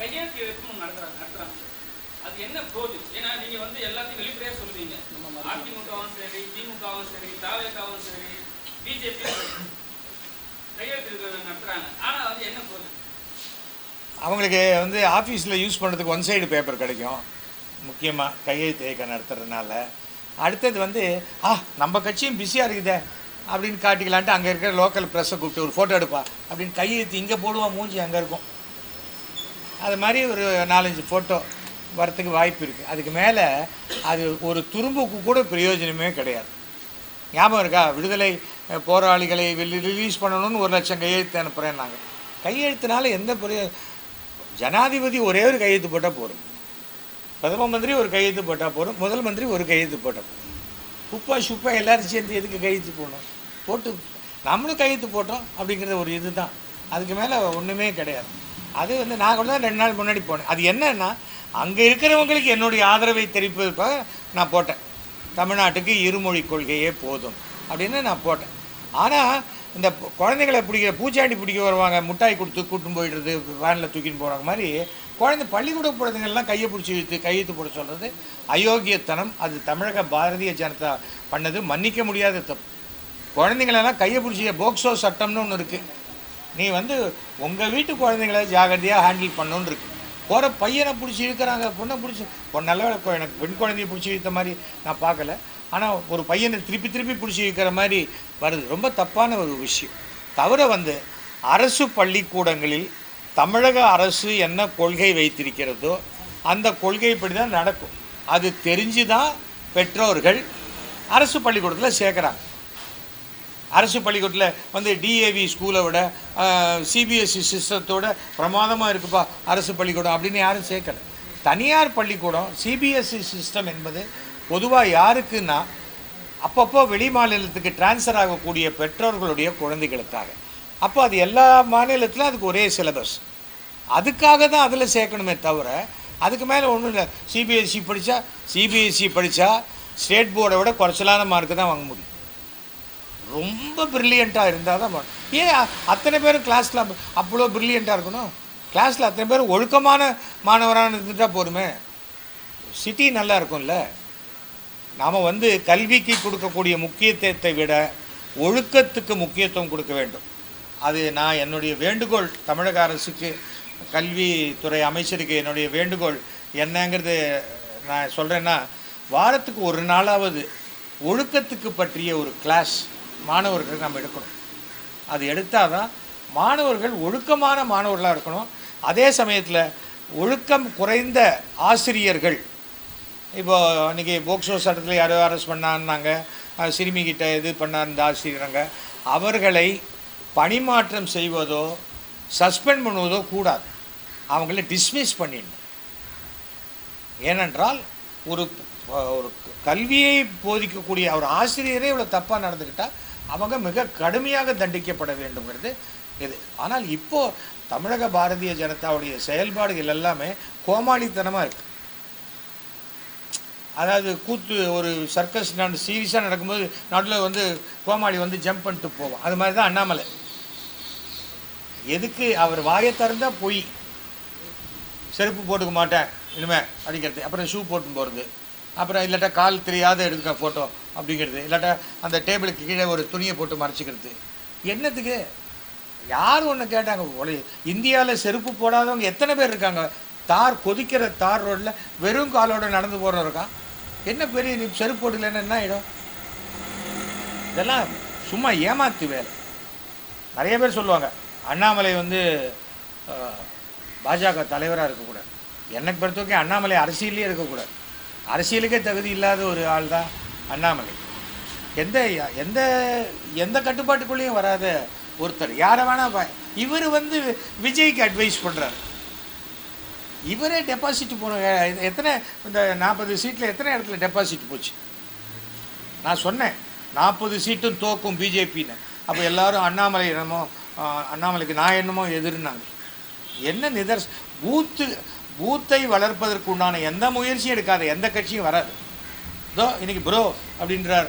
கையெழுத்து இயக்கம் நடத்துறாங்க நடத்துறாங்க. அது என்ன போகுது ஏன்னா நீங்க வந்து எல்லாத்தையும் வெளிப்படையா சொல்லுவீங்க அதிமுகவும் சரி திமுகவும் சரி தாவேக்காவும் சரி பிஜேபி கையெழுத்து நடத்துறாங்க. ஆனா வந்து என்ன போகுது அவங்களுக்கு வந்து ஆஃபீஸில் யூஸ் பண்ணுறதுக்கு ஒன் சைடு பேப்பர் கிடைக்கும். முக்கியமாக கையெழுத்து இயக்கம் நடத்துறதுனால. அடுத்தது வந்து ஆ நம்ம கட்சியும் பிஸியாக இருக்குதே அப்படின்னு காட்டிக்கலான்ட்டு அங்கே இருக்கிற லோக்கல் ப்ரெஸ்ஸை கூப்பிட்டு ஒரு ஃபோட்டோ எடுப்பா அப்படின்னு கையெழுத்து இங்கே போடுவான் மூஞ்சி அங்கே இருக்கும். அது மாதிரி ஒரு நாலஞ்சு ஃபோட்டோ வரத்துக்கு வாய்ப்பு இருக்குது அதுக்கு மேலே அது ஒரு துரும்புக்கு கூட பிரயோஜனமே கிடையாது. ஞாபகம் இருக்கா? விடுதலை போராளிகளை போராளிகளை ரிலீஸ் பண்ணணும்னு ஒரு லட்சம் கையெழுத்து அனுப்புகிறேன் நாங்கள் கையெழுத்துனால எந்த பிரயோ ஜனாதிபதி ஒரே ஒரு கையெழுத்து போட்டால் போதும். பிரதம மந்திரி ஒரு கையெழுத்து போட்டால் போதும். முதல் மந்திரி ஒரு கையெழுத்து போட்டால் போதும். குப்பா சுப்பா எல்லோரும் சேர்ந்து எதுக்கு கையெழுத்து போடணும்? போட்டு நம்மளும் கையெழுத்து போட்டோம் அப்படிங்கிறது ஒரு இது தான் அதுக்கு மேலே ஒன்றுமே கிடையாது. அது வந்து நான் கூட தான் ரெண்டு நாள் முன்னாடி போனேன். அது என்னன்னா அங்கே இருக்கிறவங்களுக்கு என்னுடைய ஆதரவை தெரிவிப்பதற்காக நான் போட்டேன். தமிழ்நாட்டுக்கு இருமொழி கொள்கையே போதும் அப்படின்னு நான் போட்டேன். ஆனால் இந்த குழந்தைகளை பிடிக்கிற பூச்சாண்டி பிடிக்க வருவாங்க மிட்டாய் கொடுத்து கூட்டின்னு போயிடுறது வேனில் தூக்கின்னு போகிறாங்க மாதிரி குழந்தை பள்ளிக்கூட குழந்தைங்கள்லாம் கையை பிடிச்சி இழுத்து கையெழுத்து போட சொல்கிறது அயோக்கியத்தனம். அது தமிழக பாரதிய ஜனதா பண்ணது மன்னிக்க முடியாத தப்பு. குழந்தைங்களெல்லாம் கையை பிடிச்சி போக்சோ சட்டம்னு ஒன்று இருக்குது நீ வந்து உங்கள் வீட்டு குழந்தைங்கள ஜாகிரதையாக ஹேண்டில் பண்ணணுன்னு இருக்கு. போகிற பையனை பிடிச்சி இழுக்கிறாங்க பொண்ணை பிடிச்சி பொண்ணு நல்ல எனக்கு பெண் குழந்தைய பிடிச்சி இழுத்த மாதிரி நான் பார்க்கல. ஆனால் ஒரு பையனை திருப்பி திருப்பி பிடிச்சி இழுக்கிற மாதிரி வருது. ரொம்ப தப்பான ஒரு விஷயம். தவிர வந்து அரசு பள்ளிக்கூடங்களில் தமிழக அரசு என்ன கொள்கை வைத்திருக்கிறதோ அந்த கொள்கைப்படி தான் நடக்கும். அது தெரிஞ்சு தான் பெற்றோர்கள் அரசு பள்ளிக்கூடத்தில் சேர்க்குறாங்க. அரசு பள்ளிக்கூடத்தில் வந்து டிஏவி ஸ்கூலை விட சிபிஎஸ்சி சிஸ்டத்தோட பிரமாதமாக இருக்குப்பா அரசு பள்ளிக்கூடம் அப்படின்னு யாரும் சேர்க்கல. தனியார் பள்ளிக்கூடம் சிபிஎஸ்சி சிஸ்டம் என்பது பொதுவாக யாருக்குன்னா அப்பப்போ வெளி மாநிலத்துக்கு டிரான்ஸ்ஃபர் ஆகக்கூடிய பெற்றோர்களுடைய குழந்தைகளுக்காக. அப்போ அது எல்லா மாநிலத்திலும் அதுக்கு ஒரே சிலபஸ் அதுக்காக தான் அதில் சேர்க்கணுமே தவிர அதுக்கு மேலே ஒன்றும் இல்லை. சிபிஎஸ்சி படித்தா சிபிஎஸ்சி படித்தா ஸ்டேட் போர்டை விட குறைச்சலான மார்க்கு தான் வாங்க முடியும். ரொம்ப ப்ரில்லியண்ட்டாக இருந்தால் தான் ஏன் அத்தனை பேரும் கிளாஸில் அவ்வளோ ப்ரில்லியண்ட்டாக இருக்கணும்? கிளாஸில் அத்தனை பேர் ஒழுக்கமான மாணவராக இருந்துட்டால் போதுமே. சிட்டி நல்லா இருக்கும்ல. நாம் வந்து கல்விக்கு கொடுக்கக்கூடிய முக்கியத்துவத்தை விட ஒழுக்கத்துக்கு முக்கியத்துவம் கொடுக்க வேண்டும். அது நான் என்னுடைய வேண்டுகோள் தமிழக அரசுக்கு கல்வித்துறை அமைச்சருக்கு என்னுடைய வேண்டுகோள் என்னங்கிறது நான் சொல்கிறேன்னா வாரத்துக்கு ஒரு நாளாவது ஒழுக்கத்துக்கு பற்றிய ஒரு கிளாஸ் மாணவர்கள் நம்ம எடுக்கணும். அது எடுத்தால் தான் மாணவர்கள் ஒழுக்கமான மாணவர்களாக இருக்கணும். அதே சமயத்தில் ஒழுக்கம் குறைந்த ஆசிரியர்கள். இப்போ அன்றைக்கி போக்சோ சட்டத்தில் யாரோ அரெஸ்ட் பண்ணான்னாங்க. சிறுமிகிட்ட இது பண்ணார் இந்த ஆசிரியரங்க. அவர்களை பணிமாற்றம் செய்வதோ சஸ்பெண்ட் பண்ணுவதோ கூடாது. அவங்கள டிஸ்மிஸ் பண்ணிடணும். ஏனென்றால் ஒரு ஒரு கல்வியை போதிக்கக்கூடிய ஒரு ஆசிரியரே இவ்வளோ தப்பாக நடந்துக்கிட்டால் அவங்க மிக கடுமையாக தண்டிக்கப்பட வேண்டுங்கிறது இது. ஆனால் இப்போது தமிழக பாரதிய ஜனதாவுடைய செயல்பாடுகள் எல்லாமே கோமாளித்தனமாக இருக்கு. அதாவது கூத்து ஒரு சர்க்கஸ் நான் சீரியஸாக நடக்கும்போது நடுவில் வந்து கோமாளி வந்து ஜம்ப் பண்ணிட்டு போவோம் அது மாதிரி தான் அண்ணாமலை. எதுக்கு அவர் வாயை திறந்தால் பொய் செருப்பு போட்டுக்க மாட்டேன் இனிமே அடிக்கிறது அப்புறம் ஷூ போட்டு போகிறது அப்புறம் இல்லாட்டா கால் தெரியாத எடுக்க ஃபோட்டோ அப்படிங்கிறது. இல்லாட்டா அந்த டேபிளுக்கு கீழே ஒரு துணியை போட்டு மறைச்சிக்கிறது. என்னத்துக்கு? யார் ஒன்று கேட்டாங்க? ஒளி இந்தியாவில் செருப்பு போடாதவங்க எத்தனை பேர் இருக்காங்க? தார் கொதிக்கிற தார் ரோட்டில் வெறும் காலோட நடந்து போகிறோம் இருக்கான் என்ன பெரிய நீ செருப்பு போட்டுக்கலன்னா என்ன ஆகிடும் இதெல்லாம் சும்மா ஏமாத்து வேலை. நிறைய பேர் சொல்லுவாங்க அண்ணாமலை வந்து பாஜக தலைவராக இருக்கக்கூடாது. எனக்கு பொறுத்த வரைக்கும் அண்ணாமலை அரசியல்லையே இருக்கக்கூடாது. அரசியலுக்கே தகுதி இல்லாத ஒரு ஆள் தான் அண்ணாமலை. எந்த எந்த எந்த கட்டுப்பாட்டுக்குள்ளேயும் வராத ஒருத்தர். யாரை வேணா இவர் வந்து விஜய்க்கு அட்வைஸ் பண்ணுறாரு இவரே டெபாசிட் போன எத்தனை இந்த நாற்பது சீட்டில் எத்தனை இடத்துல டெபாசிட் போச்சு? நான் சொன்னேன் நாற்பது சீட்டும் தோக்கும் பிஜேபின்னு. அப்போ எல்லாரும் அண்ணாமலை என்னமோ அண்ணாமலைக்கு நான் என்னமோ எதிர்னாங்க. என்ன நிதர்ஸ் பூத்து பூத்தை வளர்ப்பதற்கு உண்டான எந்த முயற்சியும் எடுக்காது எந்த கட்சியும் வராது. இதோ இன்றைக்கி ப்ரோ அப்படின்றார்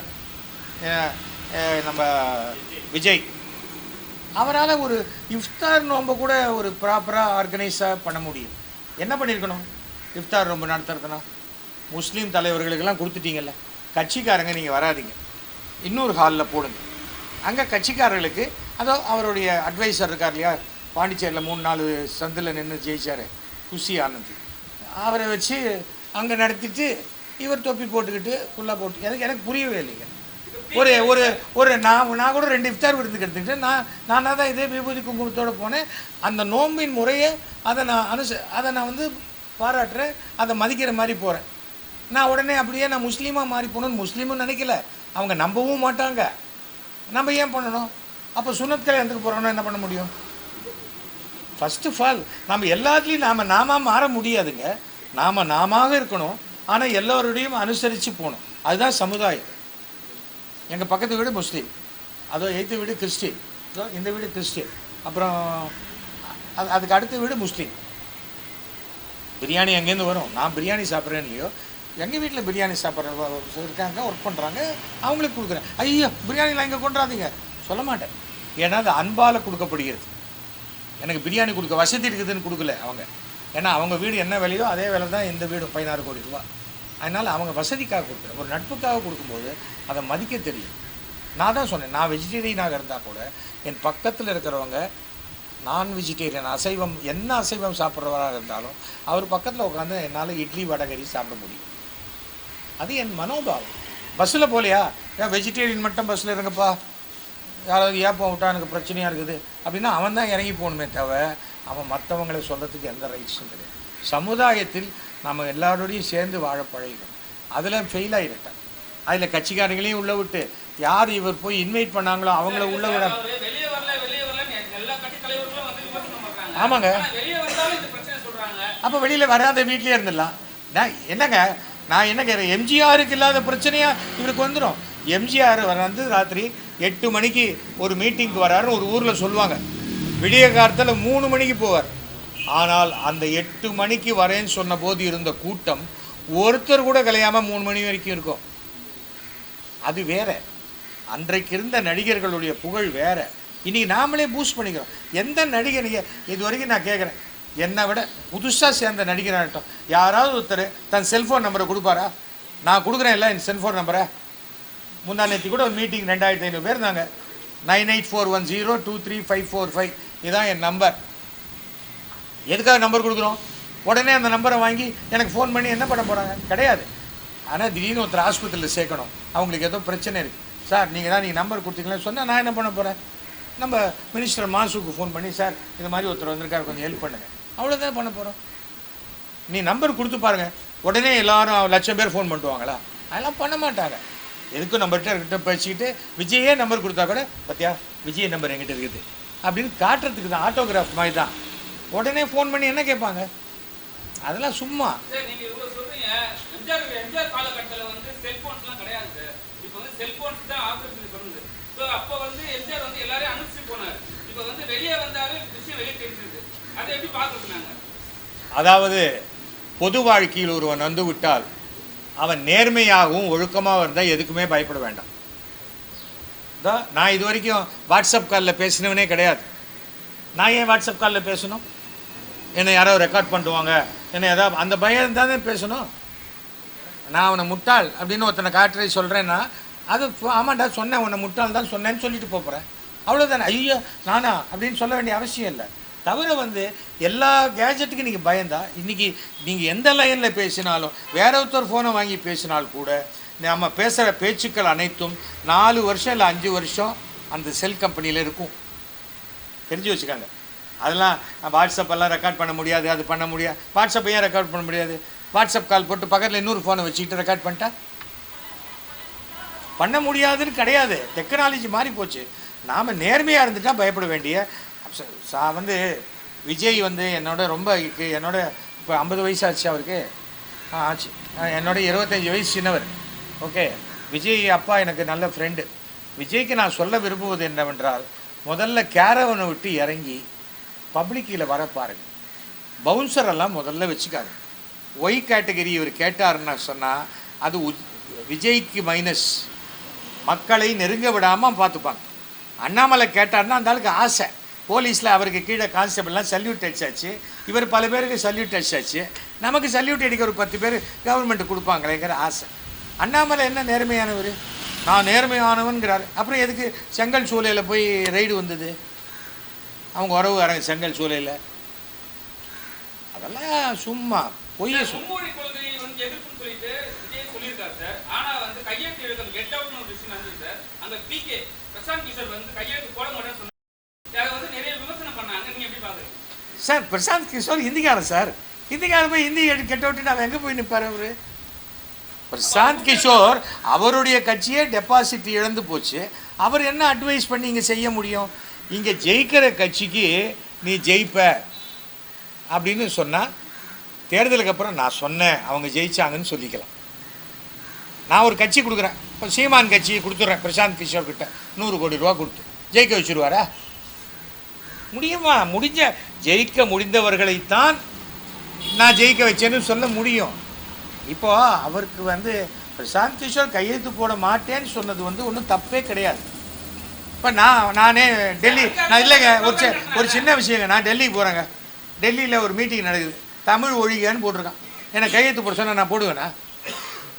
நம்ம விஜய். அவரால் ஒரு இஃப்தார் நோன்பை கூட ஒரு ப்ராப்பராக ஆர்கனைஸாக பண்ண முடியும். என்ன பண்ணியிருக்கணும் இஃப்தார் ரொம்ப நடத்துறதுனா? முஸ்லீம் தலைவர்களுக்கெல்லாம் கொடுத்துட்டீங்கல்ல. கட்சிக்காரங்க நீங்கள் வராதீங்க. இன்னொரு ஹாலில் போடுங்க. அங்கே கட்சிக்காரர்களுக்கு அதோ அவருடைய அட்வைசர் இருக்கார் இல்லையா? பாண்டிச்சேரியில் மூணு நாலு சந்தில் நின்று ஜெயிச்சார். குஷி ஆனந்த். அவரை வச்சு அங்கே நடத்திட்டு இவர் தொப்பி போட்டுக்கிட்டு ஃபுல்லாக போட்டு எனக்கு எனக்கு புரியவே இல்லைங்க. ஒரு ஒரு ஒரு நான் நான் கூட ரெண்டு இஃப்தார் விருந்துக்கு எடுத்துக்கிட்டேன் நான் நானாக தான் இதே விபூதி குங்குமத்தோடு போனேன். அந்த நோம்பின் முறையை அதை நான் அனுச அதை நான் வந்து பாராட்டுறேன். அதை மதிக்கிற மாதிரி போகிறேன் நான் உடனே அப்படியே நான் முஸ்லீமாக மாறி போகணும்னு முஸ்லீமும் நினைக்கல. அவங்க நம்பவும் மாட்டாங்க. நம்ம ஏன் பண்ணணும்? அப்போ சுனத் கல்யாணத்துக்கு போகிறோன்னா என்ன பண்ண முடியும்? ஃபஸ்ட் ஆஃப் ஆல் நம்ம எல்லாத்துலேயும் நாம் நாம மாற முடியாதுங்க. நாம் நாம இருக்கணும். ஆனால் எல்லோருடையும் அனுசரித்து போகணும். அதுதான் சமுதாயம். எங்கள் பக்கத்து வீடு முஸ்லீம். அதோ எய்த்து வீடு கிறிஸ்டின். அதோ இந்த வீடு கிறிஸ்டின். அப்புறம் அது அதுக்கு அடுத்த வீடு முஸ்லீம். பிரியாணி எங்கேருந்து வரும்? நான் பிரியாணி சாப்பிட்றேன் இல்லையோ? எங்கள் வீட்டில் பிரியாணி சாப்பிட்ற இருக்காங்க ஒர்க் பண்ணுறாங்க அவங்களுக்கு கொடுக்குறேன். ஐயோ பிரியாணிலாம் இங்கே கொண்டாதீங்க. சொல்ல மாட்டேன். ஏன்னா அது அன்பால் கொடுக்கப்படுகிறது. எனக்கு பிரியாணி கொடுக்க வசதி இருக்குதுன்னு கொடுக்கல அவங்க. ஏன்னா அவங்க வீடு என்ன விலையோ அதே விலை தான் இந்த வீடு பதினாறு கோடி ரூபா. அதனால் அவங்க வசதிக்காக கொடுக்குறேன் ஒரு நட்புக்காக கொடுக்கும்போது அதை மதிக்க தெரியும். நான் தான் சொன்னேன் நான் வெஜிடேரியனாக இருந்தால் கூட என் பக்கத்தில் இருக்கிறவங்க நான் வெஜிடேரியன் அசைவம் என்ன அசைவம் சாப்பிட்றவராக இருந்தாலும் அவர் பக்கத்தில் உட்காந்து என்னால் இட்லி வடகரி சாப்பிட முடியும். அது என் மனோபாவம். பஸ்ஸில் போலையா? ஏன் வெஜிடேரியன் மட்டும் பஸ்ஸில் இருங்கப்பா. யாராவது ஏப்பம் விட்டா எனக்கு பிரச்சனையாக இருக்குது? அப்படின்னா அவன் தான் இறங்கி போகணுமே தவிர அவன் மற்றவங்களை சொல்கிறதுக்கு எந்த ரைட்ஸும் கிடையாது. சமுதாயத்தில் நம்ம எல்லாரோடையும் சேர்ந்து வாழ பழகிக்கணும். அதில் ஃபெயில் ஆகிருட்டேன் அதில் கட்சிக்காரங்களையும் உள்ள விட்டு யார் இவர் போய் இன்வைட் பண்ணாங்களோ அவங்கள உள்ள விட ஆமாங்க. அப்போ வெளியில் வராத வீட்லேயே இருந்துடலாம். நான் என்னங்க நான் என்ன கேட்குறேன் எம்ஜிஆருக்கு இல்லாத பிரச்சனையாக இவருக்கு வந்துடும் எம்ஜிஆர் வந்து ராத்திரி எட்டு மணிக்கு ஒரு மீட்டிங்க்கு வராருன்னு ஒரு ஊரில் சொல்லுவாங்க. விடிய காலத்தில் மூணு மணிக்கு போவார். ஆனால் அந்த எட்டு மணிக்கு வரேன்னு சொன்ன போது இருந்த கூட்டம் ஒருத்தர் கூட கலையாமல் மூணு மணி வரைக்கும் இருக்கும். அது வேற. அன்றைக்கு இருந்த நடிகர்களுடைய புகழ் வேற. இன்னைக்கு நாமளே பூஸ்ட் பண்ணிக்கிறோம். எந்த நடிகர் நீங்க இது வரைக்கும் நான் கேட்குறேன் என்னை விட புதுசாக சேர்ந்த நடிகராகட்டும். யாராவது ஒருத்தர் தன் செல்ஃபோன் நம்பரை கொடுப்பாரா? நான் கொடுக்குறேன் இல்லை என் செல்ஃபோன் நம்பரை முந்தா நேற்று கூட ஒரு மீட்டிங் ரெண்டாயிரத்தி ஐநூறு பேர் இருந்தாங்க. Nine eight four one zero two three five four five. இதுதான் என் நம்பர். எதுக்காக நம்பர் கொடுக்குறோம்? உடனே அந்த நம்பரை வாங்கி எனக்கு ஃபோன் பண்ணி என்ன பண்ண போகிறாங்க கிடையாது. ஆனால் திடீர்னு ஒருத்தர் ஆஸ்பத்திரியில் சேர்க்கணும். அவங்களுக்கு ஏதோ பிரச்சனை இருக்குது சார் நீங்கள் தான் நீங்கள் நம்பர் கொடுத்தீங்களேன்னு சொன்னால் நான் என்ன பண்ண போகிறேன் நம்ம மினிஸ்டர் மாசுக்கு ஃபோன் பண்ணி சார் இந்த மாதிரி ஒருத்தர் வந்திருக்காரு கொஞ்சம் ஹெல்ப் பண்ணுங்கள் அவ்வளோதான் பண்ண போகிறோம் நீ நம்பர் கொடுத்து பாருங்கள் உடனே எல்லாரும் லட்சம் பேர் ஃபோன் பண்ணுவாங்களா அதெல்லாம் பண்ண மாட்டாங்க. எதுக்கும் நம்மகிட்ட கிட்ட பேசிக்கிட்டு விஜயே நம்பர் கொடுத்தா கூட பார்த்தியா விஜய் நம்பர் என்கிட்ட இருக்குது. அப்படின்னு காட்டுறதுக்கு தான் ஆட்டோகிராஃப் மாதிரி தான். உடனே ஃபோன் பண்ணி என்ன கேட்பாங்க? அதெல்லாம் சும்மா. அதாவது பொது வாழ்க்கையில் ஒருவன் வந்து விட்டால் அவன் நேர்மையாகவும் ஒழுக்கமாக இருந்தால் எதுக்குமே பயப்பட வேண்டாம். தான் நான் இது வரைக்கும் வாட்ஸ்அப் காலில் பேசினவனே கிடையாது. நான் ஏன் வாட்ஸ்அப் காலில் பேசணும்? என்னை யாரோ ரெக்கார்ட் பண்ணுவாங்க. என்னை ஏதாவது அந்த பயம் தானே பேசணும். நான் அவனை முட்டாள் அப்படின்னு ஒருத்தனை காட்டுறதை சொல்கிறேன்னா அது ஆமாண்டா சொன்னேன் உன்னை முட்டாள் தான் சொன்னேன்னு சொல்லிட்டு போகிறேன் அவ்வளோதானே ஐயோ நானா? அப்படின்னு சொல்ல வேண்டிய அவசியம் இல்லை. தவிர வந்து எல்லா கேஜெட்டுக்கும் நீங்கள் பயந்தா இன்றைக்கி நீங்கள் எந்த லைனில் பேசினாலும் வேற ஒருத்தர் ஃபோனை வாங்கி பேசினால் கூட நம்ம பேசுகிற பேச்சுக்கள் அனைத்தும் நாலு வருஷம் இல்லை அஞ்சு வருஷம் அந்த செல் கம்பெனியில் இருக்கும். தெரிஞ்சு வச்சுக்காங்க. அதெல்லாம் வாட்ஸ்அப்பெல்லாம் ரெக்கார்ட் பண்ண முடியாது அது பண்ண முடியாது. வாட்ஸ்அப் ஏன் ரெக்கார்ட் பண்ண முடியாது? வாட்ஸ்அப் கால் போட்டு பக்கத்தில் இன்னொரு ஃபோனை வச்சுக்கிட்டு ரெக்கார்ட் பண்ணிட்டா? பண்ண முடியாதுன்னு கிடையாது. டெக்னாலஜி மாறி போச்சு நாம் நேர்மையாக இருந்துட்டால் பயப்பட வேண்டிய ச- சா- வந்து விஜய் வந்து என்னோட ரொம்ப என்னோட இப்போ ஐம்பது வயசு ஆச்சு அவருக்கு. ஆ ஆச்சு. என்னோட இருபத்தஞ்சி வயசு சின்னவர். ஓகே. விஜய் அப்பா எனக்கு நல்ல ஃப்ரெண்டு விஜய்க்கு நான் சொல்ல விரும்புவது என்னவென்றால் முதல்ல கேரவனை விட்டு இறங்கி பப்ளிக்கில் வர பாருங்க. பவுன்சரெல்லாம் முதல்ல வச்சுக்காது. ஒய் கேட்டகரி இவர் கேட்டாருன்னு சொன்னால் அது உ- விஜய்க்கு மைனஸ் மக்களை நெருங்க விடாமல் பார்த்துப்பாங்க. அண்ணாமலை கேட்டார்னா அந்த ஆளுக்கு ஆசை. போலீஸில் அவருக்கு கீழே கான்ஸ்டபிள்லாம் சல்யூட் அடிச்சாச்சு. இவர் பல பேருக்கு சல்யூட் அடிச்சாச்சு. நமக்கு சல்யூட் அடிக்க ஒரு பத்து பேர் கவர்மெண்ட் கொடுப்பாங்களேங்கிற ஆசை. அண்ணாமலை என்ன நேர்மையானவர்? நான் நேர்மையானவன்கிறார். அப்புறம் எதுக்கு செங்கல் சூளையில் போய் ரைடு வந்தது? அவங்க உறவுக்காரங்க செங்கல் சூளையில். அதெல்லாம் சும்மா பொய்ய அந்த பிகே பிரசாந்த் கிஷோர் வந்து கையெழுத்து போட மாட்டேன்னு சொன்னாங்க அதை வந்து நிறைய விமர்சனம் பண்ணாங்க நீங்க எப்படி பாக்குறீங்க சார் பிரசாந்த் கிஷோர் ஹிந்திக்காரன் சார். ஹிந்திக்காரன் போய் ஹிந்தி எடு கெட்ட விட்டுட்டு அவன் எங்கே போய் நிற்பார் அவர்? பிரசாந்த் கிஷோர் அவருடைய கட்சியே டெபாசிட் இழந்து போச்சு. அவர் என்ன அட்வைஸ் பண்ணி இங்கே செய்ய முடியும்? இங்கே ஜெயிக்கிற கட்சிக்கு நீ ஜெயிப்ப அப்படின்னு சொன்னால் தேர்தலுக்கு அப்புறம் நான் சொன்னேன் அவங்க ஜெயிச்சாங்கன்னு சொல்லிக்கலாம். நான் ஒரு கட்சி கொடுக்குறேன். இப்போ சீமான் கட்சி கொடுத்துட்றேன் பிரசாந்த் கிஷோர் கிட்ட நூறு கோடி ரூபா கொடுத்து. ஜெயிக்க வச்சுருவாரா? முடியுமா? முடிஞ்ச ஜெயிக்க முடிந்தவர்களைத்தான் நான் ஜெயிக்க வச்சேன்னு சொல்ல முடியும். இப்போ அவருக்கு வந்து பிரசாந்த் கிஷோர் கையெழுத்து போட மாட்டேன்னு சொன்னது வந்து ஒன்றும் தப்பே கிடையாது. இப்போ நான் நானே டெல்லி நான் இல்லைங்க ஒரு ஒரு சின்ன விஷயங்க நான் டெல்லிக்கு போகிறேங்க டெல்லியில் ஒரு மீட்டிங் நடக்குது. தமிழ் ஒழிகன்னு போட்டிருக்கான். எனக்கு கையெழுத்து போட சொன்ன நான் போடுவேண்ணா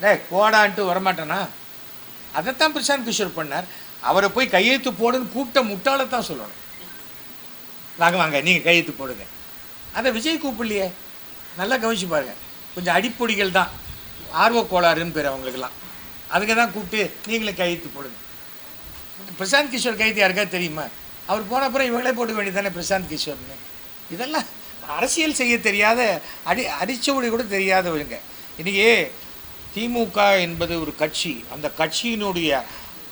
டே போடான்ட்டு வரமாட்டேனா? அதைத்தான் பிரசாந்த் கிஷோர் பண்ணார். அவரை போய் கையெழுத்து போடுன்னு கூப்பிட்ட முட்டாளை தான் சொல்லணும். வாங்க வாங்க நீங்கள் கையெழுத்து போடுங்க. அதை விஜய் கூப்பிடலையே? நல்லா கவனிச்சு பாருங்கள் கொஞ்சம் அடிப்பொடிகள் தான். ஆர்வ கோளாறுன்னு பேர் அவங்களுக்கெல்லாம். அதுங்க தான் கூப்பிட்டு நீங்களே கையெழுத்து போடுங்க. பிரசாந்த் கிஷோர் கையெழுத்து யாருக்கா தெரியுமா? அவர் போன அப்புறம் இவங்களே போட்டு வேண்டியதானே பிரசாந்த் கிஷோர்னு. இதெல்லாம் அரசியல் செய்ய தெரியாத அடி அடிச்சவடி கூட தெரியாதவங்க. இன்றைக்கி திமுக என்பது ஒரு கட்சி. அந்த கட்சியினுடைய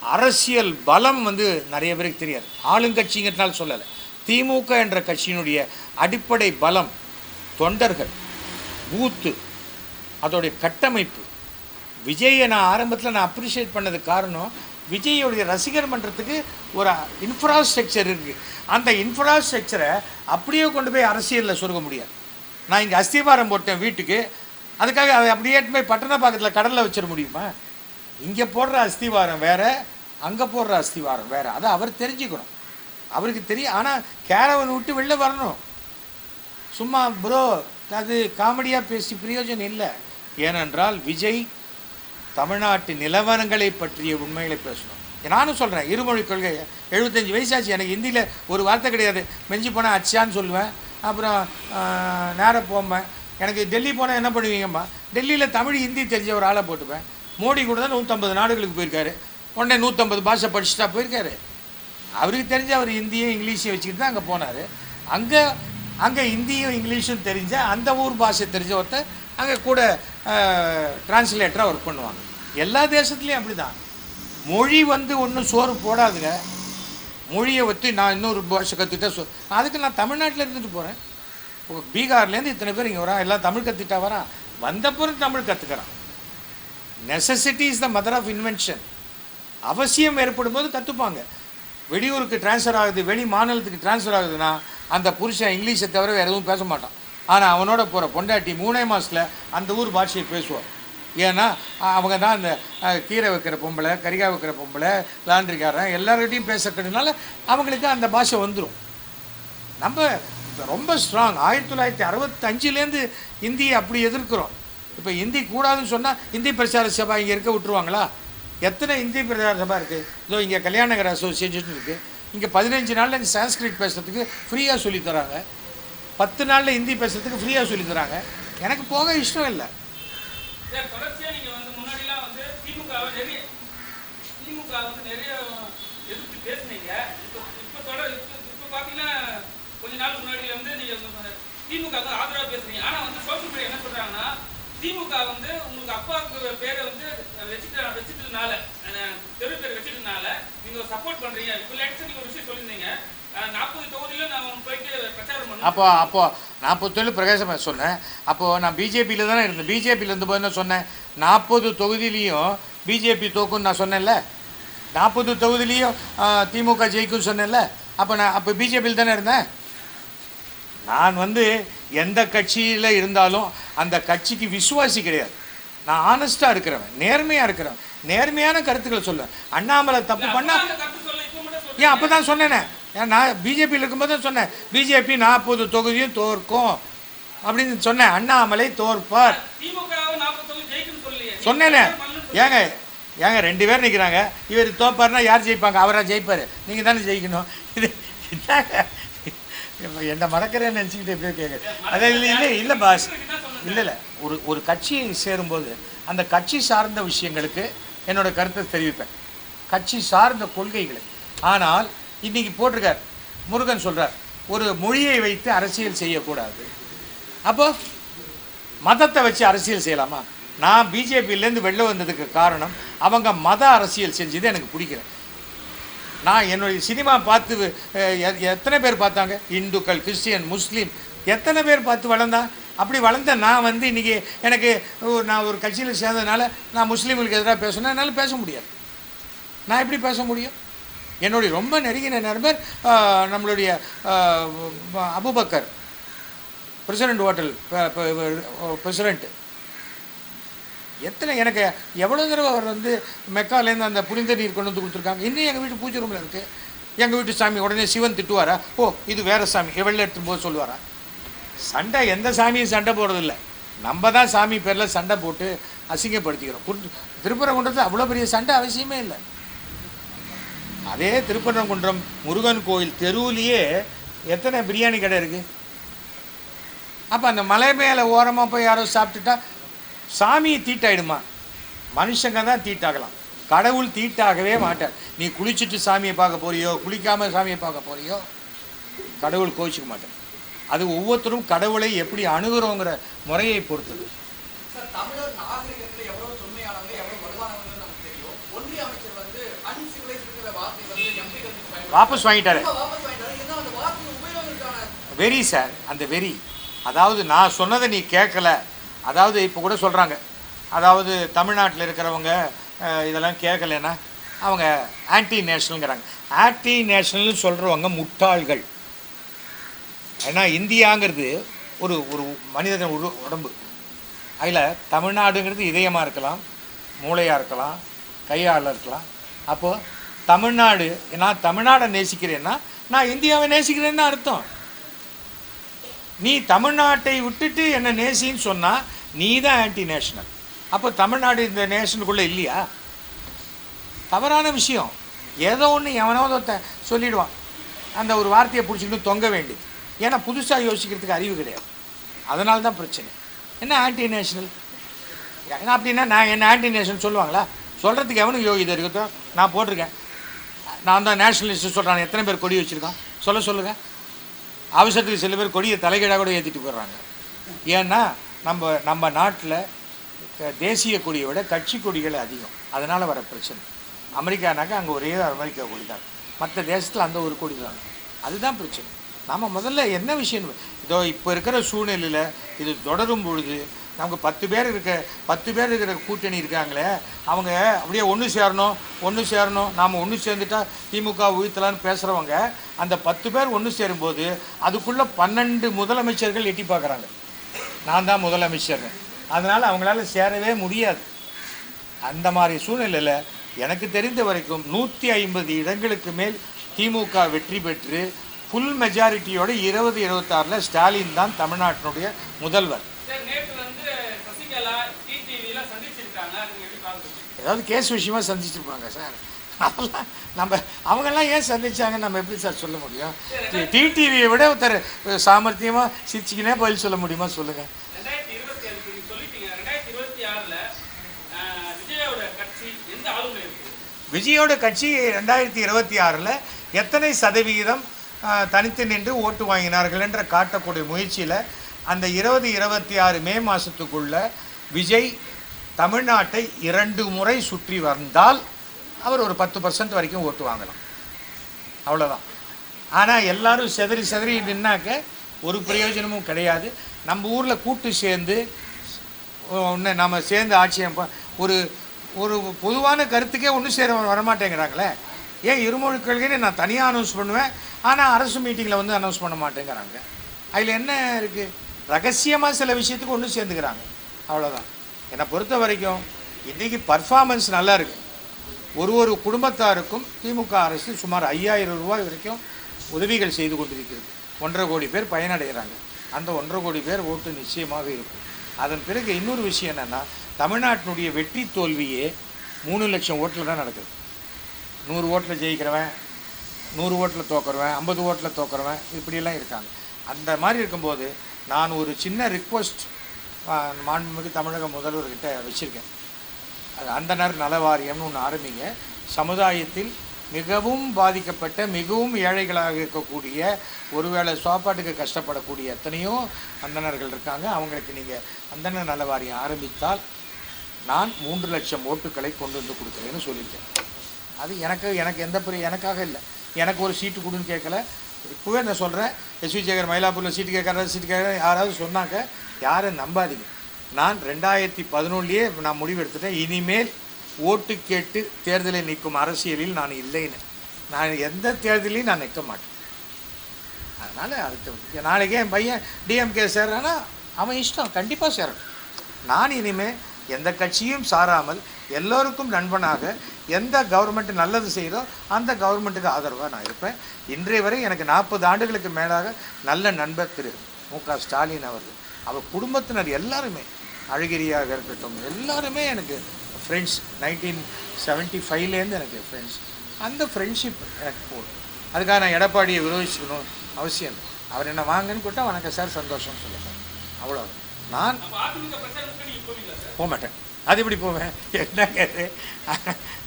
அரசியல் பலம் வந்து நிறைய பேருக்கு தெரியாது. ஆளுங்கட்சிங்கிறதுனால சொல்லலை. திமுக என்ற கட்சியினுடைய அடிப்படை பலம் தொண்டர்கள் பூத்து அதோடைய கட்டமைப்பு. விஜயை நான் ஆரம்பத்தில் நான் அப்ரிஷியேட் பண்ணதுக்கு காரணம் விஜயோடைய ரசிகர் மன்றத்துக்கு ஒரு இன்ஃப்ராஸ்ட்ரக்சர் இருக்குது அந்த இன்ஃப்ராஸ்ட்ரக்சரை அப்படியே கொண்டு போய் அரசியலில் சொருக முடியாது. நான் இங்கே அஸ்திவாரம் போட்டேன் வீட்டுக்கு அதுக்காக அதை அப்படியே போய் பட்டண பாக்கத்தில் கடலில் வச்சிட முடியுமா? இங்கே போடுற அஸ்திவாரம் வேறு அங்கே போடுற அஸ்திவாரம் வேறு. அதை அவர் தெரிஞ்சுக்கணும். அவருக்கு தெரியும் ஆனால் கேரவன் விட்டு வெளில வரணும். சும்மா ப்ரோ அது காமெடியாக பேசி பிரயோஜனம் இல்லை. ஏனென்றால் விஜய் தமிழ்நாட்டு நிலவரங்களை பற்றிய உண்மைகளை பேசணும். நானும் சொல்கிறேன் இருமொழி கொள்கை. எழுபத்தஞ்சி வயசாச்சு எனக்கு ஹிந்தியில் ஒரு வார்த்தை கிடையாது. மெஞ்சி போனால் அச்சான்னு சொல்லுவேன். அப்புறம் நேராக போம்பேன் எனக்கு டெல்லி போனால் என்ன பண்ணுவீங்கம்மா? டெல்லியில் தமிழ் ஹிந்தி தெரிஞ்ச ஒரு ஆளை போட்டுப்பேன். மோடி கூட தான் நூற்றம்பது நாடுகளுக்கு போயிருக்காரு. உடனே நூற்றம்பது பாஷை படிச்சுட்டா போயிருக்காரு. அவருக்கு தெரிஞ்ச அவர் ஹிந்தியும் இங்கிலீஷையும் வச்சுக்கிட்டு தான் அங்கே போனார். அங்கே அங்கே ஹிந்தியும் இங்கிலீஷும் தெரிஞ்ச அந்த ஊர் பாஷை தெரிஞ்ச ஒருத்தர் அங்கே கூட டிரான்ஸ்லேட்டராக ஒர்க் பண்ணுவாங்க. எல்லா தேசத்துலேயும் அப்படி தான் மொழி வந்து ஒன்றும் சோறு போடாதுங்க. மொழியை வச்சு நான் இன்னொரு பாஷை கற்றுக்கிட்டா சொ அதுக்கு நான் தமிழ்நாட்டில் இருந்துட்டு போகிறேன் இப்போ பீகார்லேருந்து இத்தனை பேர் இங்கே வரான் எல்லாம் தமிழ் கற்றுக்கிட்டா வரான் வந்தப்புறம் Tamil கற்றுக்கிறான் necessity is the mother of invention அவசியம் ஏற்படும் போது கற்றுப்பாங்க வெளியூருக்கு ட்ரான்ஸ்ஃபர் ஆகுது வெளி மாநிலத்துக்கு ட்ரான்ஸ்ஃபர் ஆகுதுன்னா அந்த புருஷன் இங்கிலீஷை தவிர வேறு எதுவும் பேச மாட்டான். ஆனால் அவனோட போகிற பொண்டாட்டி மூணே மாதத்தில் அந்த ஊர் பாஷையை பேசுவார் ஏன்னா அவங்க தான் அந்த கீரை வைக்கிற பொம்பளை கரிகா வைக்கிற பொம்பளை லாண்ட்ரிக்காரன் எல்லார்கிட்டையும் பேசக்கிறதுனால அவங்களுக்கு அந்த பாஷை வந்துடும் நம்ம ரொம்ப ஸ்ட்ராங் ஆயிரத்தி தொள்ளாயிரத்தி அறுபத்தஞ்சிலேருந்து இந்தியை அப்படி எதிர்க்கிறோம். இப்போ ஹிந்தி கூடாதுன்னு சொன்னால் இந்தி பிரச்சார சபா இங்கே இருக்க விட்டுருவாங்களா? எத்தனை இந்தி பிரதார சபா இருக்குது இதோ இங்கே கல்யாணகர் அசோசியேஷன் இருக்குது இங்கே பதினஞ்சு நாளில் இந்த சான்ஸ்கிரிட் பேசுகிறதுக்கு ஃப்ரீயாக சொல்லித் தராங்க. பத்து நாளில் ஹிந்தி பேசுகிறதுக்கு ஃப்ரீயாக சொல்லி தராங்க. எனக்கு போக இஷ்டம் இல்லை. திமுக வந்து நிறைய எதிர்த்து பேசுனீங்க. இப்போ இப்போ இப்போ பார்த்தீங்கன்னா கொஞ்ச நாள் முன்னாடி வந்து திமுக பேசுறீங்க. ஆனா வந்து சோசியல் மீடியா என்ன சொல்றாங்கன்னா திமுக வந்து உங்களுக்கு அப்பாவுக்கு பேரை வந்து வச்சுட்டு வச்சுட்டதுனால தெரு பேர் வச்சுட்டதுனால நீங்க சப்போர்ட் பண்றீங்க. இப்போ லேட்டஸ்ட் நீங்க ஒரு விஷயம் சொல்லியிருந்தீங்க. நாற்பது தொகுதியில நான் போயிட்டு பிரச்சாரம் பண்ணணும். அப்போ அப்போ நான் பொறுத்தவரை பிரகாசமாக சொன்னேன். அப்போது நான் பிஜேபியில் தானே இருந்தேன். பிஜேபியில் இருந்தபோது என்ன சொன்னேன்? நாற்பது தொகுதியிலையும் பிஜேபி தோக்குன்னு நான் சொன்னேன்ல. நாற்பது தொகுதியிலையும் திமுக ஜெயிக்கும்னு சொன்னேன்ல. அப்போ நான் அப்போ பிஜேபியில் தானே இருந்தேன்? நான் வந்து எந்த கட்சியில் இருந்தாலும் அந்த கட்சிக்கு விசுவாசி கிடையாது. நான் ஆனஸ்ட்டாக இருக்கிறவன் நேர்மையாக இருக்கிறவன். நேர்மையான கருத்துக்களை சொல்லுவேன் அண்ணாமலை தப்பு பண்ணால் ஏன் அப்போ தான் சொன்னேனே நான் பிஜேபியில் இருக்கும்போது தான் சொன்னேன். பிஜேபி நாற்பது தொகுதியும் தோற்கும். அப்படின்னு சொன்னேன். அண்ணாமலை தோற்பார். சொன்னேனே. ஏங்க ஏங்க ரெண்டு பேர் நிற்கிறாங்க இவர் தோப்பார்னா யார் ஜெயிப்பாங்க? அவரா ஜெயிப்பார். நீங்கள் தானே ஜெயிக்கணும். இது என்ன மறக்கிறேன்னு நினச்சிக்கிட்டு எப்படியோ கேட்குது அதே இல்லை இல்லை இல்லை பாஸ். இல்லை இல்லை. ஒரு ஒரு கட்சியை சேரும்போது அந்த கட்சி சார்ந்த விஷயங்களுக்கு என்னோட கருத்தை தெரிவிப்பேன். கட்சி சார்ந்த கொள்கைகளை. ஆனால் இன்றைக்கி போட்டிருக்கார் முருகன் சொல்கிறார் ஒரு மொழியை வைத்து அரசியல் செய்யக்கூடாது. அப்போ மதத்தை வச்சு அரசியல் செய்யலாமா? நான் பிஜேபியிலேருந்து வெளில வந்ததுக்கு காரணம் அவங்க மத அரசியல் செஞ்சது எனக்கு பிடிக்கிறேன் நான் என்னுடைய சினிமா பார்த்து எத்தனை பேர் பார்த்தாங்க? இந்துக்கள் கிறிஸ்டியன் முஸ்லீம். எத்தனை பேர் பார்த்து வளர்ந்தா? அப்படி வளர்ந்த நான் வந்து இன்றைக்கி எனக்கு ஒரு- நான் ஒரு கட்சியில் சேர்ந்ததுனால நான் முஸ்லீம்களுக்கு எதிராக பேசணும் என்னால் பேச முடியாது. நான் எப்படி பேச முடியும்? என்னுடைய ரொம்ப நெருங்கின நண்பர் நம்மளுடைய அபுபக்கர். பிரசிடென்ட் ஹோட்டல் பிரசிடென்ட் எத்தனை எனக்கு எவ்வளோ தடவை அவர் வந்து மெக்காலேருந்து அந்த புனித நீர் கொண்டு வந்து கொடுத்துருக்காங்க. இன்னும் எங்கள் வீட்டு பூஜை ரூமில் இருக்குது எங்கள் வீட்டு சாமி உடனே சிவன் திட்டுவாரா? ஓ இது வேறு சாமி. வெளில எடுத்துன்னு போது சொல்லுவாரா. சண்டை எந்த சாமியும் சண்டை போடுறதில்ல. நம்ம தான் சாமி பேரில் சண்டை போட்டு அசிங்கப்படுத்திக்கிறோம். குன்- திருப்பரங்குன்றத்தில் அவ்வளோ பெரிய சண்டை அவசியமே இல்லை. அதே திருப்பரங்குன்றம் முருகன் கோயில் தெருவுலேயே எத்தனை பிரியாணி கடை இருக்குது அப்போ அந்த மலை மேலே ஓரமாக போய் யாரோ சாப்பிட்டுட்டா சாமியை தீட்டாயிடுமா? மனுஷங்க தான் தீட்டாகலாம். கடவுள் தீட்டாகவே மாட்டார். நீ குளிச்சுட்டு சாமியை பார்க்க போறியோ குளிக்காமல் சாமியை பார்க்க போறியோ கடவுள் கோச்சிக்க மாட்டார். அது ஒவ்வொருத்தரும் கடவுளை எப்படி அணுகுறோங்கிற முறையை பொறுத்தது. வாபஸ் வாங்கிட்டாரு. Very sir. அந்த வெரி அதாவது நான் சொன்னதை நீ கேட்கல. அதாவது இப்போ கூட சொல்கிறாங்க அதாவது தமிழ்நாட்டில் இருக்கிறவங்க இதெல்லாம் கேட்கலைன்னா அவங்க ஆன்டி நேஷனலுங்கிறாங்க ஆன்டி நேஷனல்னு சொல்கிறவங்க முட்டாள்கள். ஏன்னா இந்தியாங்கிறது ஒரு ஒரு மனிதன் உரு உடம்பு. அதில் தமிழ்நாடுங்கிறது இதயமாக இருக்கலாம் மூளையாக இருக்கலாம் கையால் இருக்கலாம். அப்போது தமிழ்நாடு நான் தமிழ்நாடை நேசிக்கிறேன்னா நான் இந்தியாவை நேசிக்கிறேன்னு அர்த்தம். நீ தமிழ்நாட்டை விட்டுட்டு என்ன நேசின்னு சொன்னால் நீ தான் ஆன்டி நேஷனல் அப்போ தமிழ்நாடு இந்த நேஷனுக்குள்ளே இல்லையா? தவறான விஷயம். ஏதோ ஒன்று எவனோ சொல்லிடுவான். அந்த ஒரு வார்த்தையை பிடிச்சிட்டு தொங்க வேண்டியது. ஏன்னா புதுசாக யோசிக்கிறதுக்கு அறிவு கிடையாது. அதனால தான் பிரச்சனை. என்ன ஆன்டி நேஷனல் ஏன்னா அப்படின்னா நான் என்ன ஆன்டி நேஷனல் சொல்லுவாங்களா? சொல்கிறதுக்கு எவனுக்கு யோகிதை இருக்கட்டும். நான் போட்டிருக்கேன். நான் தான் நேஷனலிஸ்ட் சொல்கிறான் எத்தனை பேர் கொடி வச்சுருக்கான்? சொல்ல சொல்லுங்கள் அவசரத்துக்கு சில பேர் கொடியை தலைகீழாக கூட ஏற்றிட்டு போயிடுறாங்க. ஏன்னா நம்ம நம்ம நாட்டில் தேசிய கொடியை விட கட்சி கொடிகள் அதிகம். அதனால் வர பிரச்சனை. அமெரிக்கானாக்கா அங்கே ஒரே அமெரிக்கா கொடி தான். மற்ற தேசத்தில் அந்த ஒரு கொடி தான். அதுதான் பிரச்சனை. நாம் முதல்ல என்ன விஷயம் இதோ இப்போ இருக்கிற சூழ்நிலையில் இது தொடரும் பொழுது நமக்கு பத்து பேர் இருக்க பத்து பேர் இருக்கிற கூட்டணி இருக்காங்களே அவங்க அப்படியே ஒன்று சேரணும் ஒன்று சேரணும் நாம் ஒன்று சேர்ந்துட்டா திமுக உயிர்த்தலான்னு பேசுகிறவங்க அந்த பத்து பேர் ஒன்று சேரும்போது அதுக்குள்ளே பன்னெண்டு முதலமைச்சர்கள் எட்டி பார்க்குறாங்க. நான் தான் முதலமைச்சர். அதனால் அவங்களால சேரவே முடியாது. அந்த மாதிரி சூழ்நிலையில் எனக்கு தெரிந்த வரைக்கும் நூற்றி ஐம்பது இடங்களுக்கு மேல் திமுக வெற்றி பெற்று ஃபுல் மெஜாரிட்டியோட இருபது இருபத்தாறில் ஸ்டாலின் தான் தமிழ்நாட்டினுடைய முதல்வர் சார் நேற்று வந்து சசிகலா டிடிவில சந்திச்சிருக்காங்க அதுக்கு எப்படி பார்க்குறீங்க ஏதாவது கேஸ் விஷயமா சந்திச்சிருப்பாங்க சார். அதெல்லாம் நம்ம அவங்கெல்லாம் ஏன் சந்திச்சாங்க? நம்ம எப்படி சார் சொல்ல முடியும்? டிடிவியை விட ஒருத்தர் சாமர்த்தியமாக சிரிச்சுக்கினே பதில் சொல்ல முடியுமா சொல்லுங்கள் விஜயோட கட்சி எந்த ஆளுமை இருக்கு விஜயோட கட்சி ரெண்டாயிரத்தி இருபத்தி ஆறில் எத்தனை சதவிகிதம் தனித்து நின்று ஓட்டு வாங்கினார்கள் என்ற காட்டக்கூடிய முயற்சியில் அந்த இருபது இருபத்தி ஆறு மே மாதத்துக்குள்ள விஜய் தமிழ்நாட்டை இரண்டு முறை சுற்றி வந்தால் அவர் ஒரு பத்து பர்சன்ட் வரைக்கும் ஓட்டு வாங்கலாம். அவ்வளோதான் ஆனால் எல்லாரும் செதறி செதறி நின்னாக்க ஒரு பிரயோஜனமும் கிடையாது. நம்ம ஊரில் கூட்டு சேர்ந்து ஒன்று நம்ம சேர்ந்து ஆட்சி ஒரு ஒரு பொதுவான கருத்துக்கே ஒன்று சேர வரமாட்டேங்கிறாங்களே. ஏன் இருமொழி கொள்கைன்னு நான் தனியாக அனௌன்ஸ் பண்ணுவேன். ஆனால் அரசு மீட்டிங்கில் வந்து அனௌன்ஸ் பண்ண மாட்டேங்கிறாங்க. அதில் என்ன இருக்குது ரகசியமாக சில விஷயத்துக்கு ஒன்று சேர்ந்துக்கிறாங்க. அவ்வளோதான் என்னை பொறுத்த வரைக்கும் இன்றைக்கி பர்ஃபார்மன்ஸ் நல்லா இருக்குது ஒரு ஒரு குடும்பத்தாருக்கும் திமுக அரசு சுமார் ஐயாயிரம் ரூபாய் வரைக்கும் உதவிகள் செய்து கொண்டிருக்கிறது. ஒன்றரை கோடி பேர் பயனடைகிறாங்க. அந்த ஒன்றரை கோடி பேர் ஓட்டு நிச்சயமாக இருக்கும். அதன் பிறகு இன்னொரு விஷயம் என்னென்னா தமிழ்நாட்டினுடைய வெற்றி தோல்வியே மூணு லட்சம் ஓட்டில் தான் நடக்குது. நூறு ஓட்டில் ஜெயிக்கிறவன் நூறு ஓட்டில் தோக்குறவன் ஐம்பது ஓட்டில் தோக்குறவன் இப்படியெல்லாம் இருக்காங்க. அந்த மாதிரி இருக்கும்போது நான் ஒரு சின்ன ரிக்வஸ்ட் மாண்புமிகு தமிழக முதல்வர்கிட்ட வச்சுருக்கேன். அது அந்தனர் நல வாரியம்னு ஒன்று ஆரம்பிங்க. சமுதாயத்தில் மிகவும் பாதிக்கப்பட்ட மிகவும் ஏழைகளாக இருக்கக்கூடிய ஒருவேளை சாப்பாட்டுக்கு கஷ்டப்படக்கூடிய எத்தனையோ அந்தணர்கள் இருக்காங்க. அவங்களுக்கு நீங்கள் அந்தனர் நல வாரியம் ஆரம்பித்தால் நான் மூன்று லட்சம் ஓட்டுக்களை கொண்டு வந்து கொடுக்குறேன்னு சொல்லியிருக்கேன். அது எனக்கு எனக்கு எந்த பெரிய எனக்காக இல்லை. எனக்கு ஒரு சீட்டு கொடுன்னு கேட்கல. இப்போவே நான் சொல்கிறேன் எஸ்வி சேகர் மயிலாப்பூரில் சீட்டு கேட்கறது சீட்டு கேட்கற யாராவது சொன்னாங்க யாரும் நம்பாதீங்க. நான் ரெண்டாயிரத்தி பதினொன்றுலேயே நான் முடிவு எடுத்துட்டேன். இனிமேல் ஓட்டு கேட்டு தேர்தலை நிற்கும் அரசியலில் நான் இல்லைன்னு. நான் எந்த தேர்தலையும் நான் நிற்க மாட்டேன். அதனால் அடுத்த நாளைக்கே என் பையன் டிஎம்கே சேர்றான்னா அவன் இஷ்டம். கண்டிப்பாக சேரணும். நான் இனிமேல் எந்த கட்சியும் சாராமல் எல்லோருக்கும் நண்பனாக எந்த கவர்மெண்ட் நல்லது செய்தோ அந்த கவர்மெண்ட்டுக்கு ஆதரவாக நான் இருப்பேன். இன்றைய வரை எனக்கு நாற்பது ஆண்டுகளுக்கு மேலாக நல்ல நண்பர் திரு மு க ஸ்டாலின் அவர்கள். அவர் குடும்பத்தினர் எல்லாருமே அழகிரியாக இருக்கட்டும் எல்லாருமே எனக்கு ஃப்ரெண்ட்ஸ் நைன்டீன் செவன்ட்டி ஃபைவ்லேருந்து எனக்கு ஃப்ரெண்ட்ஸ் அந்த ஃப்ரெண்ட்ஷிப் எனக்கு போடும் அதுக்காக நான் எடப்பாடியை விரோதிச்சுக்கணும் அவசியம் இல்லை. அவர் என்ன வாங்கன்னு கூட்டால் வணக்கம் சார் சந்தோஷம்னு சொல்லுங்கள் அவ்வளோ நான் போக மாட்டேன் அது எப்படி போவேன்? என்ன கேட்டு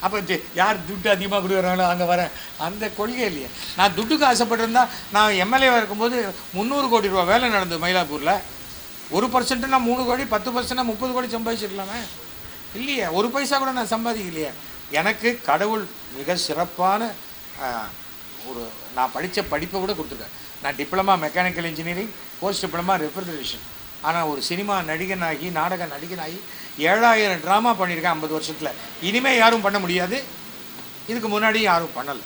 அப்போ யார் துட்டு அதிகமாக கொடுக்குறாங்களோ அங்கே வரேன். அந்த கொள்கை இல்லையே. நான் துட்டுக்கு ஆசைப்பட்டிருந்தா நான் எம்எல்ஏவாக இருக்கும்போது முந்நூறு கோடி ரூபா வேலை நடந்தது மயிலாப்பூரில். ஒரு பர்சன்ட்னா மூணு கோடி பத்து பர்சன்ட்னா முப்பது கோடி சம்பாதிச்சிருக்கலாமே. இல்லையே. ஒரு பைசா கூட நான் சம்பாதிக்கலையே. எனக்கு கடவுள் மிக சிறப்பான ஒரு நான் படித்த படிப்பை கூட கொடுத்துருக்கேன் நான் diploma mechanical engineering post diploma refrigeration ஆனால் ஒரு சினிமா நடிகனாகி நாடக நடிகனாகி ஏழாயிரம் ட்ராமா பண்ணியிருக்கேன் ஐம்பது வருஷத்தில். இனிமேல் யாரும் பண்ண முடியாது. இதுக்கு முன்னாடி யாரும் பண்ணலை.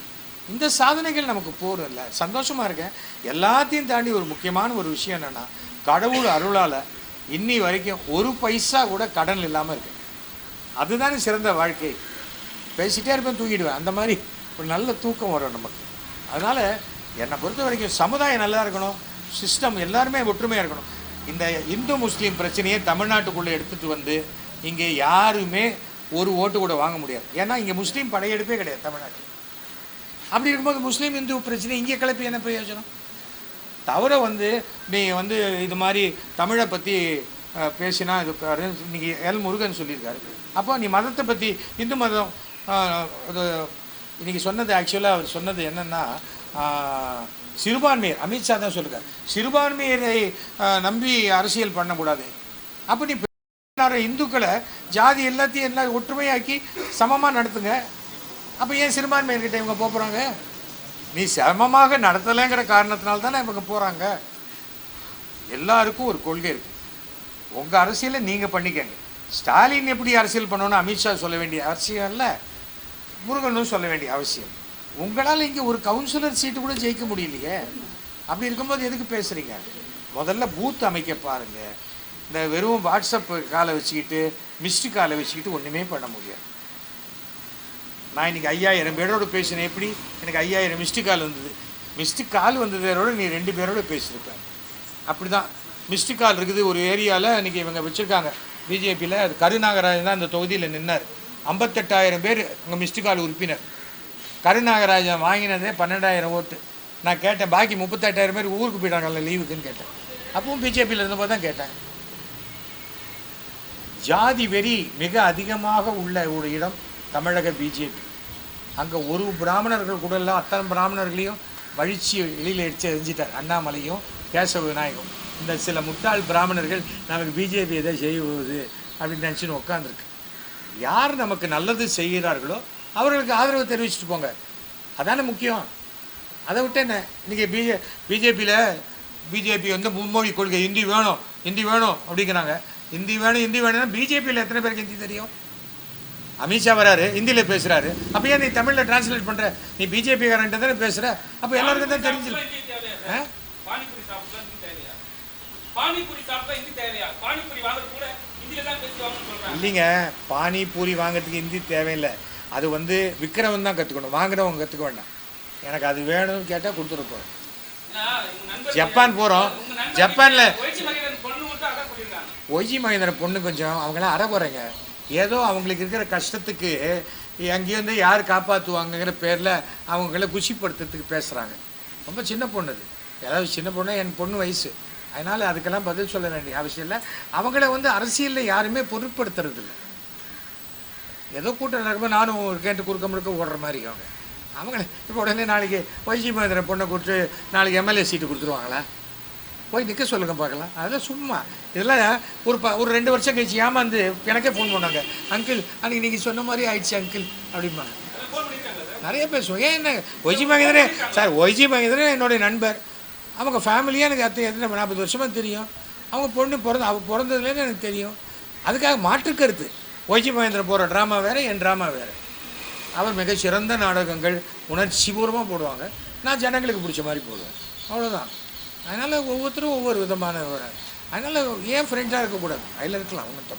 இந்த சாதனைகள் நமக்கு போரும் இல்லை சந்தோஷமாக இருக்கேன். எல்லாத்தையும் தாண்டி ஒரு முக்கியமான ஒரு விஷயம் என்னென்னா கடவுள் அருளால் இன்னி வரைக்கும் ஒரு பைசா கூட கடன் இல்லாமல் இருக்கு. அதுதானே சிறந்த வாழ்க்கை. பேசிட்டே இருப்பேன் தூங்கிடுவேன். அந்த மாதிரி ஒரு நல்ல தூக்கம் வரும் நமக்கு. அதனால் என்னை பொறுத்த வரைக்கும் சமுதாயம் நல்லா இருக்கணும். சிஸ்டம் எல்லாருமே ஒற்றுமையாக இருக்கணும். இந்த இந்து முஸ்லீம் பிரச்சனையை தமிழ்நாட்டுக்குள்ளே எடுத்துகிட்டு வந்து இங்கே யாருமே ஒரு ஓட்டு கூட வாங்க முடியாது. ஏன்னா இங்கே முஸ்லீம் படையெடுப்பே கிடையாது தமிழ்நாட்டில். அப்படி இருக்கும்போது முஸ்லீம் இந்து பிரச்சனை இங்கே கிளப்பி என்ன பிரயோஜனம்? தவிர வந்து நீ வந்து இது மாதிரி தமிழை பற்றி பேசினா இது இன்றைக்கி இன்னைக்கு எல் முருகன் சொல்லியிருக்காரு. அப்போ நீ மதத்தை பற்றி இந்து மதம் இன்றைக்கி அது சொன்னது ஆக்சுவலாக அவர் சொன்னது என்னென்னா சிறுபான்மையர் அமித்ஷா தான் சொல்லிருக்காரு சிறுபான்மையரை நம்பி அரசியல் பண்ணக்கூடாது. அப்போ நீ இந்துக்களை ஜாதி எல்லாத்தையும் எல்லாம் ஒற்றுமையாக்கி சமமாக நடத்துங்க. அப்போ ஏன் சிறுபான்மையர்கிட்ட இவங்க போகிறாங்க நீ சமமாக நடத்தலைங்கிற காரணத்தினால தானே இவங்க போகிறாங்க எல்லாருக்கும் ஒரு கொள்கை இருக்குது உங்கள் அரசியலை நீங்கள் பண்ணிக்கங்க. ஸ்டாலின் எப்படி அரசியல் பண்ணணும்னு அமித்ஷா சொல்ல வேண்டிய அவசியம் இல்லை. முருகனும் சொல்ல வேண்டிய அவசியம். உங்களால் இங்கே ஒரு கவுன்சிலர் சீட்டு கூட ஜெயிக்க முடியலையே. அப்படி இருக்கும்போது எதுக்கு பேசுகிறீங்க முதல்ல பூத் அமைக்க பாருங்கள் இந்த வெறும் வாட்ஸ்அப் காலை வச்சுக்கிட்டு மிஸ்டு காலை வச்சுக்கிட்டு ஒன்றுமே பண்ண முடியாது. நான் இன்னைக்கு ஐயாயிரம் பேரோட பேசினேன். எப்படி? எனக்கு ஐயாயிரம் மிஸ்டு கால் வந்தது. மிஸ்டு கால் வந்ததோட நீ ரெண்டு பேரோட பேசியிருப்பேன் அப்படி தான் மிஸ்டு கால் இருக்குது ஒரு ஏரியாவில் இன்றைக்கி இவங்க வச்சுருக்காங்க. பிஜேபியில் கருநாகராஜன் தான் அந்த தொகுதியில் நின்னார். ஐம்பத்தெட்டாயிரம் பேர் அங்கே மிஸ்டு கால் உறுப்பினர். கருநாகராஜன் வாங்கினதே பன்னெண்டாயிரம் ஓட்டு. நான் கேட்டேன் பாக்கி முப்பத்தெட்டாயிரம் பேர் ஊருக்கு போயிட்டாங்கல்ல லீவுக்குன்னு கேட்டேன். அப்பவும் பிஜேபியில் இருந்தபோது தான் கேட்டேன். ஜாதி வெறி மிக அதிகமாக உள்ள ஒரு இடம் தமிழக பிஜேபி. அங்கே ஒரு பிராமணர்கள் கூட இல்லை அத்தனை பிராமணர்களையும் வழிச்சு வெளியில் எடுத்து எரிஞ்சிட்டார். அண்ணாமலையும் கேசவ விநாயகம். இந்த சில முட்டாள் பிராமணர்கள் நமக்கு பிஜேபி எதை செய்வது அப்படின்னு நினச்சின்னு உட்காந்துருக்கு யார் நமக்கு நல்லது செய்கிறார்களோ அவர்களுக்கு ஆதரவு தெரிவிச்சுட்டு போங்க. அதானே முக்கியம். அதை விட்டு என்ன? இன்றைக்கி பிஜே பிஜேபியில் பிஜேபி வந்து மும்மொழி கொள்கை ஹிந்தி வேணும் ஹிந்தி வேணும் அப்படிங்கிறாங்க. ஹிந்தி வேணும் ஹிந்தி வேணும்னா பிஜேபியில் எத்தனை பேருக்கு ஹிந்தி தெரியும்? அமித்ஷா வராரு ஹிந்தியில் பேசுகிறாரு அப்போ ஏன் நீ தமிழில் டிரான்ஸ்லேட் பண்ணுற நீ பிஜேபிக்காரன்ட்ட தானே பேசுகிற அப்போ எல்லாருக்கும் தான் பானிபூரி பானிபூரி பானிபூரி சொல்றாங்க. இல்லைங்க பானி பூரி வாங்குறதுக்கு ஹிந்தி தேவையில்லை. அது வந்து விற்கிறவன் தான் கற்றுக்கணும் வாங்குறவங்க கற்றுக்க வேண்டாம். எனக்கு அது வேணும்னு கேட்டால் கொடுத்துருப்போம். ஜப்பான் போகிறோம் ஜப்பானில் ஒய்ஜி மகேந்திரன் பொண்ணு கொஞ்சம் அவங்களாம் அறகுறைங்க ஏதோ அவங்களுக்கு இருக்கிற கஷ்டத்துக்கு அங்கேருந்து யார் காப்பாற்றுவாங்கங்கிற பேரில் அவங்கள குஷிப்படுத்துறதுக்கு பேசுகிறாங்க ரொம்ப சின்ன பொண்ணு அது. ஏதாவது சின்ன பொண்ணு என் பொண்ணு வயசு. அதனால் அதுக்கெல்லாம் பதில் சொல்ல வேண்டிய அவசியம் இல்லை. அவங்கள வந்து அரசியலில் யாருமே பொருட்படுத்துறதில்ல. ஏதோ கூட்டம் நடக்கும்போது நானும் கேட்டு குறுக்க முறுக்க ஓடுற மாதிரி அவங்க. அவங்கள இப்போ உடனே நாளைக்கு ஒய்ஜி மகேந்திரன் பொண்ணை கொடுத்து நாளைக்கு எம்எல்ஏ சீட்டு கொடுத்துருவாங்களா? போய் நிற்க சொல்லுங்க பார்க்கலாம். அதெல்லாம் சும்மா. இதெல்லாம் ஒரு ப ஒரு ரெண்டு வருஷம் கழிச்சு ஏமாந்து எனக்கே ஃபோன் பண்ணாங்க. அங்கிள் அன்றைக்கி நீங்கள் சொன்ன மாதிரி ஆயிடுச்சு அங்கிள் அப்படிம்பாங்க. நிறைய பேசுவோம் ஏன் என்ன? Y G Mahendran sir Y G Mahendran என்னுடைய நண்பர். அவங்க ஃபேமிலியாக எனக்கு அத்தை எத்தனை நாற்பது வருஷமாக தெரியும். அவங்க பொண்ணு பிறந்த அவள் பிறந்ததுலேருந்து எனக்கு தெரியும். அதுக்காக மாற்று கருத்து. ஒய்ஜி மகேந்திரன் போகிற ட்ராமா வேறு என் ட்ராமா வேறு. அவர் மிக சிறந்த நாடகங்கள் உணர்ச்சிபூர்வமாக போடுவாங்க. நான் ஜனங்களுக்கு பிடிச்ச மாதிரி போடுவேன். அவ்வளோதான் அதனால் ஒவ்வொருத்தரும் ஒவ்வொரு விதமான அதனால் ஏன் ஃப்ரெண்டாக இருக்கக்கூடாது. அதில் இருக்கலாம் ஒன்றும் தப்பு